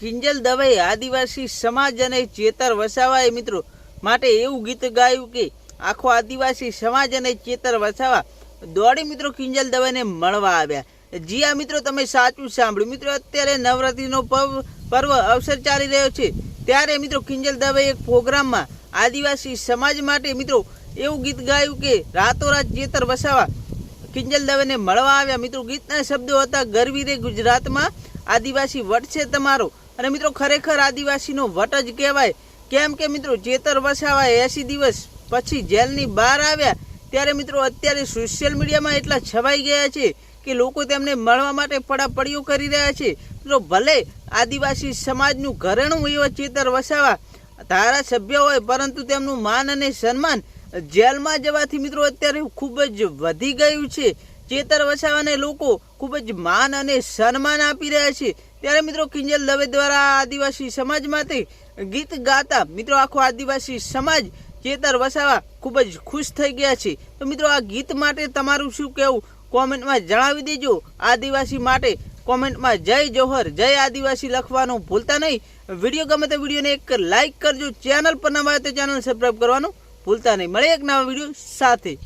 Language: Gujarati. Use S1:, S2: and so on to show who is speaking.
S1: કિંજલ દવે આદિવાસી સમાજ અને ચેતર વસાવાએ મિત્રો માટે એવું ગીત ગાયું કે આખો આદિવાસી સમાજ અને ચેતર વસાવા દોડી મિત્રો કિંજલ દવેને મળવા આવ્યા. જી આ મિત્રો, તમે સાચું સાંભળ્યું. મિત્રો, અત્યારે નવરાત્રીનો પર્વ અવસર ચાલી રહ્યો છે. ત્યારે મિત્રો કિંજલ દવે એક પ્રોગ્રામમાં આદિવાસી સમાજ માટે મિત્રો એવું ગીત ગાયું કે રાતોરાત જેતર વસાવા. કિંજલ દવેને મળવા આવ્યા. મિત્રો, ગીતના શબ્દો હતા, ગરવી રે ગુજરાતમાં, આદિવાસી વટ છે તમારો. અને મિત્રો, ખરેખર આદિવાસીનો વટ જ કહેવાય. કેમ કે મિત્રો ચેતર વસાવા એસી દિવસ પછી જેલની બહાર આવ્યા. ત્યારે મિત્રો, અત્યારે સોશિયલ મીડિયામાં એટલા છવાઈ ગયા છે કે લોકો તેમને મળવા માટે પડાપડીઓ કરી રહ્યા છે. મિત્રો, ભલે આદિવાસી સમાજનું ઘરેણું એવા ચેતર વસાવા, ધારાસભ્ય હોય, પરંતુ તેમનું માન અને સન્માન જેલમાં જવાથી મિત્રો અત્યારે ખૂબ જ વધી ગયું છે. ચેતર વસાવાને લોકો ખૂબ જ માન અને સન્માન આપી રહ્યા છે. ત્યારે મિત્રો કિંજલ દવે દ્વારા આદિવાસી સમાજ માટે ગીત ગાતા મિત્રો આખો આદિવાસી સમાજ ચેતર વસાવા ખૂબ જ ખુશ થઈ ગયા છે. તો મિત્રો આ ગીત માટે તમારું શું કહેવું? કોમેન્ટમાં જણાવી દેજો. આદિવાસી માટે કોમેન્ટમાં જય જોહર, જય આદિવાસી લખવાનું ભૂલતા નહીં. વીડિયો ગમે તો વિડીયોને એક લાઇક કરજો. ચેનલ પર નવા તો ચેનલ સબસ્ક્રાઈબ કરવાનું ભૂલતા નહીં. મળે એક નવા વીડિયો સાથે.